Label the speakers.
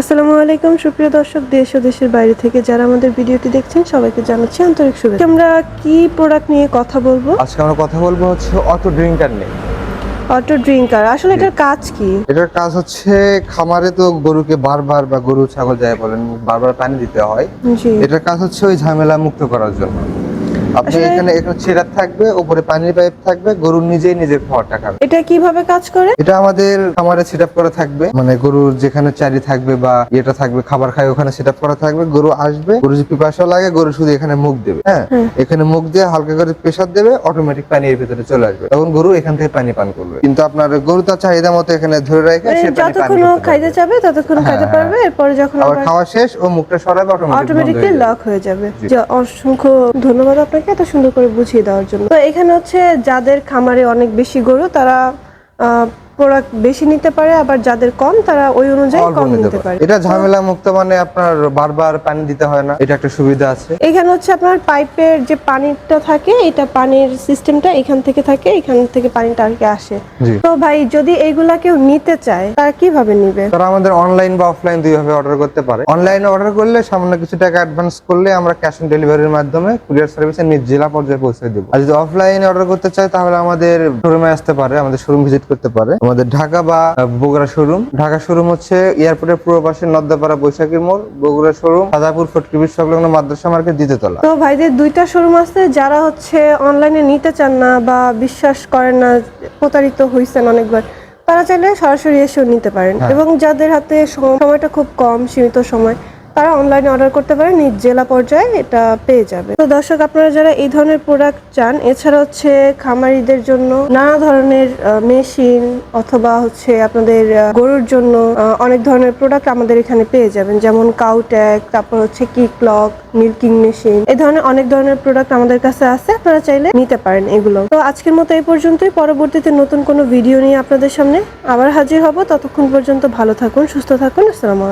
Speaker 1: আসসালামু আলাইকুম, সুপ্রিয় দর্শক, দেশ ও দেশের বাইরে থেকে যারা আমাদের ভিডিওটি দেখছেন, সবাইকে জানাচ্ছি আন্তরিক শুভেচ্ছা। আমরা কি প্রোডাক্ট নিয়ে কথা বলব?
Speaker 2: আজকে আমরা কথা বলব হচ্ছে অটো ড্রিঙ্কার নিয়ে।
Speaker 1: অটো ড্রিঙ্কার আসলে এটার কাজ কি?
Speaker 2: এটার কাজ হচ্ছে খামারে তো গরুকে বারবার বা গরু ছাগল যাই বলেন বারবার পানি দিতে হয়। এটার কাজ হচ্ছে ওই ঝামেলা মুক্ত করার জন্য। আপনি এখানে এখানে ছেড়া থাকবে উপরে পানির পাইপ থাকবে গরু নিজেই নিজের খাওয়ারটা খাবে।
Speaker 1: এটা কীভাবে কাজ করে?
Speaker 2: এটা আমাদের খামারে সেট করা থাকবে মানে গরুর যেখানে চারি থাকবে বা থাকবে খাবার খায় ওখানে সেট করা থাকবে গরু আসবে গরু পিপাসা লাগে গরু শুধু এখানে মুখ দেবে হ্যাঁ? এখানে মুখ দিয়ে হালকা করে প্রেসার দেবে অটোমেটিক পানি এর ভিতরে চলে আসবে। তখন গরু এখান থেকে পানি পান করবে। কিন্তু আপনার গরু তার চাহিদা মতো এখানে ধরে রেখে
Speaker 1: মানে
Speaker 2: সে পানি পান
Speaker 1: যতক্ষণ খাইতে। চাবে ততক্ষণ
Speaker 2: হ্যাঁ,
Speaker 1: খাইতে
Speaker 2: হ্যাঁ।
Speaker 1: পারবে এরপরে যখন
Speaker 2: আবার খাওয়া শেষ ও মুখটা সরাবে অটোমেটিক
Speaker 1: অটোমেটিকলি লক হয়ে যাবে। অসংখ্য ধন্যবাদ আপনাকে। এত সুন্দর করে বুঝিয়ে দেওয়ার জন্য। তো এখানে হচ্ছে যাদের খামারে অনেক বেশি গরু, তারা প্রোডাক্ট বেশি নিতে পারে আবার যাদের কম তারা ওই অনুযায়ী কম
Speaker 2: নিতে
Speaker 1: পারে।
Speaker 2: পারে। এটা ঝামেলা মুক্ত মানে আপনার বারবার পানি দিতে হয় না এটা একটা সুবিধা আছে।
Speaker 1: এখানে হচ্ছে আপনার পাইপের যে পানিটা থাকে এটা পানির সিস্টেমটা এখান থেকে থাকে এখান থেকে পানিটা আর কি আসে। তো ভাই যদি এইগুলা কেউ নিতে চায় তারা কীভাবে নিবে?
Speaker 2: তারা আমাদের অনলাইন বা অফলাইন দুইভাবে অর্ডার করতে পারে। অনলাইনে অর্ডার করলে সামান্য কিছু টাকা অ্যাডভান্স করলে আমরা ক্যাশ অন ডেলিভারির মাধ্যমে কুরিয়ার সার্ভিসে নিজ জেলা পর্যায়ে পৌঁছে দেবো। আর যদি অফলাইনে অর্ডার করতে চায় তাহলে আমাদের শোরুমে আসতে পারে আমাদের শোরুম ভিজিট করতে পারে। আমাদের ঢাকা বা বগুড়া শোরুম। ঢাকা শোরুম হচ্ছে এয়ারপোর্টের পূর্ব পাশে নদ্দাপাড়া বৈশাখী মোড় বগুড়া শোরুম সাদাপুর ফটকিবির সংলগ্ন মাদ্রাসা মার্কেট দ্বিতীয়তলা
Speaker 1: তো ভাইদের দুইটা শোরুম আছে যারা হচ্ছে অনলাইনে নিতে চান না বা বিশ্বাস করেন না প্রতারিত হয়েছেন অনেকবার তারা চাইলে সরাসরি এসেও নিতে পারেন।
Speaker 2: হ্যাঁ।
Speaker 1: এবং যাদের হাতে সময়টা খুব কম সীমিত সময় তারা অনলাইনে অর্ডার করতে পারে, নিজ জেলা পর্যায়ে এটা পেয়ে যাবে। তো দর্শক, আপনারা যারা এই ধরনের প্রোডাক্ট চান, এছাড়া হচ্ছে খামারিদের জন্য নানা ধরনের মেশিন অথবা হচ্ছে আপনাদের গরুর জন্য অনেক ধরনের প্রোডাক্ট আমাদের এখানে পেয়ে যাবেন। যেমন কাউট্যাক তারপর হচ্ছে কিক লক মিল্কিং মেশিন এই ধরনের অনেক ধরনের প্রোডাক্ট আমাদের কাছে আছে। আপনারা চাইলে নিতে পারেন এগুলো। তো আজকের মতো এই পর্যন্তই। পরবর্তীতে নতুন কোনো ভিডিও নিয়ে আপনাদের সামনে আবার হাজির হব। ততক্ষণ পর্যন্ত ভালো থাকুন, সুস্থ থাকুন। আসসালামু